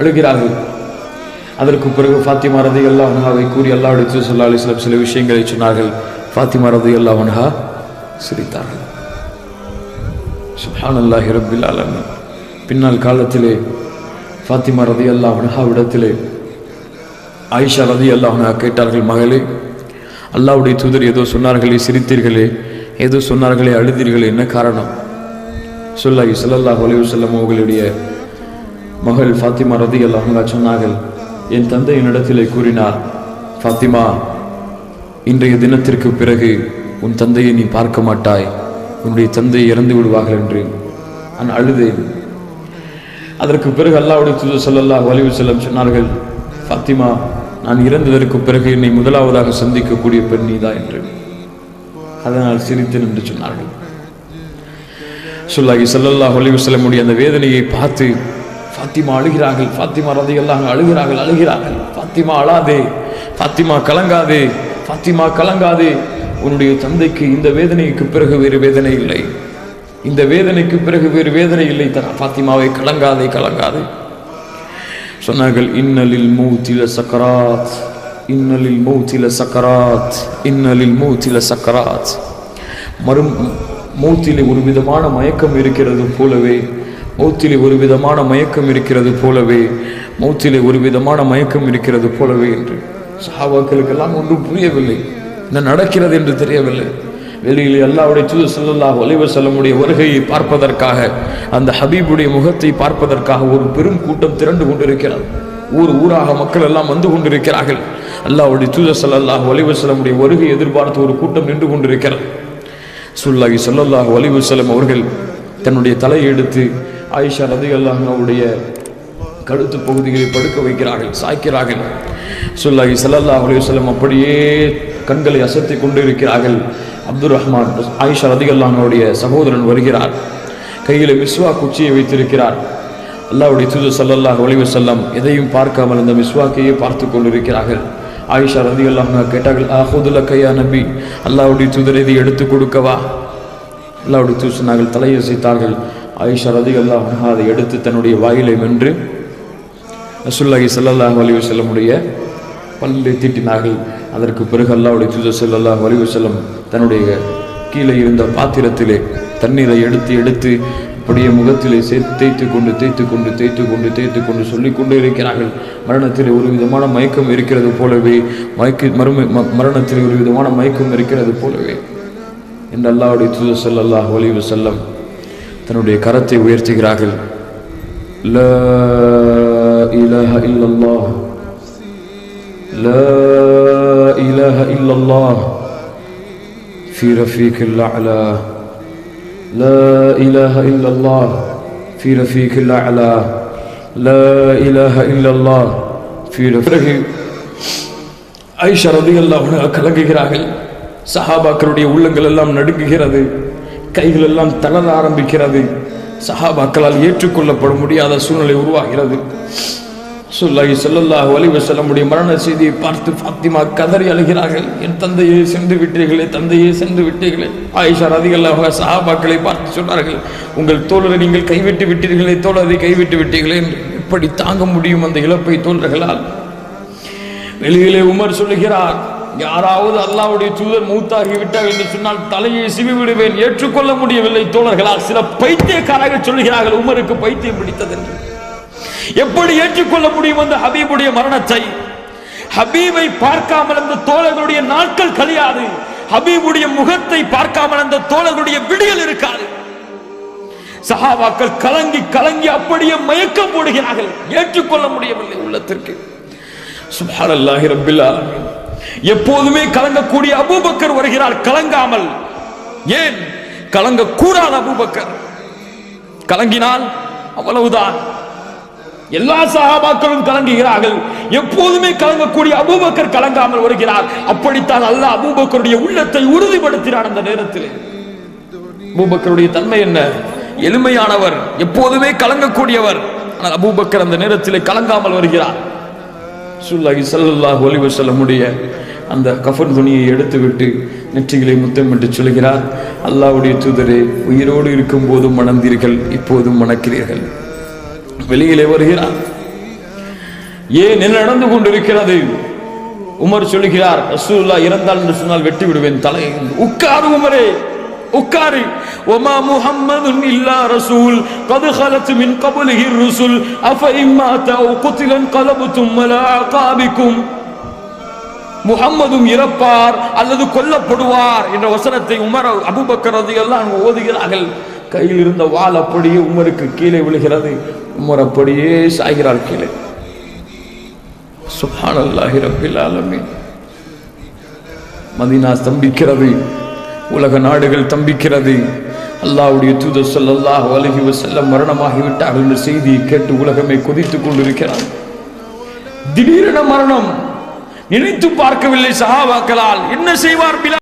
அழுகிறார்கள். அதற்கு பிறகு ஃபாத்திமா ரதி அல்லா அன்ஹாவை கூறி அல்லா அடித்து ஸல்லல்லாஹு அலைஹி சில விஷயங்களை சொன்னார்கள். ஃபாத்திமா ரதி அல்லா அன்ஹா சிரித்தார்கள். சுப்ஹானல்லாஹி ரப்பில் ஆலமீன். பின்னால் காலத்திலே ஃபாத்திமா ரதி அல்லா அன்ஹாவிடத்திலே ஆயிஷா ரதி அல்லாஹ்னா கேட்டார்கள் மகளே அல்லாவுடைய தூதர் ஏதோ சொன்னார்களே சிரித்தீர்களே ஏதோ சொன்னார்களே அழுதீர்களே என்ன காரணம்? சொல்லாஹி ஸல்லல்லாஹு ஒலிவு செல்லம் உங்களுடைய மகள் ஃபாத்திமா ரதி அல்லாஹ்னா சொன்னார்கள் என் தந்தை என்னிடத்திலே கூறினார் ஃபாத்திமா இன்றைய தினத்திற்கு பிறகு உன் தந்தையை நீ பார்க்க மாட்டாய் உன்னுடைய தந்தை இறந்து விடுவார்கள் என்று நான் அழுதேன். அதற்கு பிறகு அல்லாவுடைய தூதர் ஸல்லல்லாஹு அலைஹி சொன்னார்கள் ஃபாத்திமா நான் இறந்ததற்கு பிறகு என்னை முதலாவதாக சந்திக்கக்கூடிய பெண் நீதா என்று. அதனால் சிரித்தேன் என்று சொன்னார்கள். சொல்லாகி ஸல்லல்லாஹு அலைஹி வஸல்லமுடைய அந்த வேதனையை பார்த்து ஃபாத்திமா அழுகிறார்கள். ஃபாத்திமா ரதியல்லாஹு அழுகிறார்கள் அழுகிறார்கள். ஃபாத்திமா அழாதே ஃபாத்திமா கலங்காதே ஃபாத்திமா கலங்காதே. உன்னுடைய தந்தைக்கு இந்த வேதனைக்கு பிறகு வேறு வேதனை இல்லை. இந்த வேதனைக்கு பிறகு வேறு வேதனை இல்லை. தன ஃபாத்திமாவை கலங்காதே கலங்காதே. சொன்னார்கள் இன்னலில் மூத்தில சக்கராத் இன்னலில் மூத்தில சக்கராத் இன்னலில் மூத்தில சக்கராத். மறு மூத்திலே ஒரு விதமான மயக்கம் இருக்கிறது போலவே மௌத்திலே ஒரு விதமான மயக்கம் இருக்கிறது போலவே மௌத்திலே ஒரு விதமான மயக்கம் இருக்கிறது போலவே என்று சஹாபாக்களுக்கெல்லாம் ஒன்றும் புரியவில்லை. என்ன நடக்கிறது என்று தெரியவில்லை. வெளியில் அல்லாவுடைய தூது ஸல்லல்லாஹு அலைஹி செல்லமுடைய வருகையை பார்ப்பதற்காக அந்த ஹபீபுடைய முகத்தை பார்ப்பதற்காக ஒரு பெரும் கூட்டம் திரண்டு கொண்டிருக்கிறது. ஊர் ஊராக மக்கள் எல்லாம் வந்து கொண்டிருக்கிறார்கள். அல்லாவுடைய தூதர் ஸல்லல்லாஹு அலைஹி செல்லமுடைய வருகை எதிர்பார்த்து ஒரு கூட்டம் நின்று கொண்டிருக்கிறது. சுல்லாஹி செல்லல்லாஹ் அலைஹி செல்லம் அவர்கள் தன்னுடைய தலையை எடுத்து ஆயிஷா ரதி அவருடைய கழுத்து பகுதிகளை படுக்க வைக்கிறார்கள் சாய்க்கிறார்கள். சுல்லாஹி சல்லா அலுவலம் அப்படியே கண்களை அசத்தி கொண்டு இருக்கிறார்கள் அப்துர் ரஹ்மான் ஆயிஷா ரதியல்லாஹுடைய சகோதரன் வருகிறார். கையில் மிஸ்வா குச்சியை வைத்திருக்கிறார். அல்லாவுடைய தூது சல்லல்லாஹ் ஒளிவு செல்லம் எதையும் பார்க்காமல் அந்த மிஸ்வாக்கையே பார்த்து கொண்டிருக்கிறார்கள். ஆயிஷா ரதி அல்லாஹ் கேட்டார்கள் ஆஹுதுல கையா நபி அல்லாவுடைய தூதர் இதை எடுத்து கொடுக்கவா? அல்லாவுடைய தூதர் சொன்னார்கள் தலையசைத்தார்கள். ஆயிஷா ரதி அல்லாஹ் அதை எடுத்து தன்னுடைய வாயிலை வென்று ரசூலுல்லாஹி சல்லாஹ் வலிவு செல்லமுடைய பல்லை தீட்டினார்கள். அதற்கு பிறகு அல்லாவுடைய தூத ஸல்லல்லாஹு வலிவு செல்லம் தன்னுடைய கீழே இருந்த பாத்திரத்திலே தண்ணீரை எடுத்து எடுத்து அப்படியே முகத்திலே சேர்த்து தேய்த்து கொண்டு தேய்த்து கொண்டு தேய்த்து கொண்டு தேய்த்து கொண்டு சொல்லிக் கொண்டு இருக்கிறார்கள். மரணத்தில் ஒரு விதமான மயக்கம் இருக்கிறது போலவே மயக்க மறுமை ம- மரணத்தில் ஒரு விதமான மயக்கம் இருக்கிறது போலவே. என்று அல்லாவுடைய தூதர் ஸல்லல்லாஹு அலைஹி செல்லம் தன்னுடைய கரத்தை உயர்த்துகிறார்கள் லா இலாஹ இல்லல்லாஹ் லா இலாஹ இல்லல்லாஹ் في رفيق الأعلى لا إله إلا الله في رفيق الأعلى لا إله إلا الله في رفيق ஐஷா ரதி கலங்குகிறார்கள் சஹாபாக்களுடைய உள்ளங்கள் எல்லாம் நடுங்குகிறது கைகள் எல்லாம் தளர ஆரம்பிக்கிறது. சஹாபாக்களால் ஏற்றுக்கொள்ளப்பட முடியாத சூழ்நிலை உருவாகிறது. சொல்லாஹி ஸல்லல்லாஹு செல்ல முடியும் மரண செய்தியை பார்த்து ஃபாத்திமா கதறி அழுகிறார்கள். என் தந்தையே சென்று விட்டீர்களே தந்தையே சென்று விட்டீர்களே. ஆயிஷா ரதிகல்லாஹு சஹாபாக்களை பார்த்து சொன்னார்கள் உங்கள் தோழரை நீங்கள் கைவிட்டு விட்டீர்களே தோழரை கைவிட்டு விட்டீர்களே என்று. எப்படி தாங்க முடியும் அந்த இழப்பை தோழர்களால்? வெளியிலே உமர் சொல்லுகிறார் யாராவது அல்லாவுடைய தூதர் மூத்தாகி விட்டார் என்று சொன்னால் தலையை சிவி விடுவேன் ஏற்றுக்கொள்ள முடியவில்லை. தோழர்களால் சில பைத்தியக்காரர்கள் சொல்கிறார்கள் உமருக்கு பைத்தியம் பிடித்தது என்று. எப்படி ஏற்றுக்கொள்ள முடியும் அந்த ஹபீபுடைய மரணத்தை? ஹபீபை பார்க்காமல் அந்த தோழர்களுடைய நாட்கள் கழியாது. ஹபீபுடைய முகத்தை பார்க்காமல் அந்த தோழர்களுடைய விடியல் இருக்காது. சஹாபாக்கள் கலங்கி கலங்கி அப்படியே மயக்கம் போடுகிறார்கள். ஏற்றுக்கொள்ள முடியவில்லை உள்ளத்திற்கு. சுப்ஹானல்லாஹி ரப்பில் ஆலமீன். எப்போதுமே கலங்கக்கூடிய அபூபக்கர் வருகிறார் கலங்காமல். ஏன்? கலங்க கூடாது அபூபக்கர். கலங்கினால் அவ்வளவுதான். எல்லா சகாபாக்களும் கலங்குகிறார்கள். எப்போதுமே கலங்கக்கூடிய அபூபக்கர் கலங்காமல் வருகிறார். அப்படித்தான் அல்ல அபூபக்கருடைய உள்ளத்தை உறுதிப்படுத்தினார் அந்த நேரத்தில். அபூபக்கருடைய தன்மை என்ன? எளிமையானவர் எப்போதுமே கலங்கக்கூடியவர். ஆனால் அபூபக்கர் அந்த நேரத்தில் கலங்காமல் வருகிறார். சுல்லாஹி சல்லாஹ் ஒலிவு செல்லமுடைய அந்த கஃபர் துணியை எடுத்துவிட்டு நெற்றிகளை முத்தமிட்டு சொல்கிறார். அல்லாவுடைய தூதரே உயிரோடு இருக்கும் போதும் மணந்தீர்கள் இப்போதும் மணக்கிறீர்கள். வெளியிலே வருகிறார். ஏன் என்ன நடந்து கொண்டிருக்கிறது? உமர் சொல்லுகிறார் ரசூல்லா இறந்தால் என்று சொன்னால் வெட்டி விடுவேன் தலை உட்காரு உமரே. உட்காரு ஒமா முஹம்மதுன் இல்லா ரசூல் قد خلت من قبله الرسل افإن مات او قتل انقلبتم على اعقابكم முகம்மதும் இறப்பார் அல்லது கொல்லப்படுவார் என்ற வசனத்தை உமர் அபுபக்கர் எல்லாம் ஓதுகிறார்கள் கையில் இருந்த வாள் அப்படியே உமருக்கு கீழே விழுகிறது உமர் அப்படியே சாய்கிறார் கீழே சுப்ஹானல்லாஹி ரப்பில் ஆலமீன் மதீனா ஸ்தம்பிக்கிறது உலக நாடுகள் தம்பிக்கிறது. அல்லாவுடைய தூதர் ஸல்லல்லாஹு அலைஹி வஸல்லம் மரணமாகிவிட்டார் என்ற செய்தியை கேட்டு உலகமே கொதித்துக் கொண்டிருக்கிறார். திடீரென மரணம். நினைத்து பார்க்கவில்லை சஹாபாக்களால். என்ன செய்வார் பிலால்?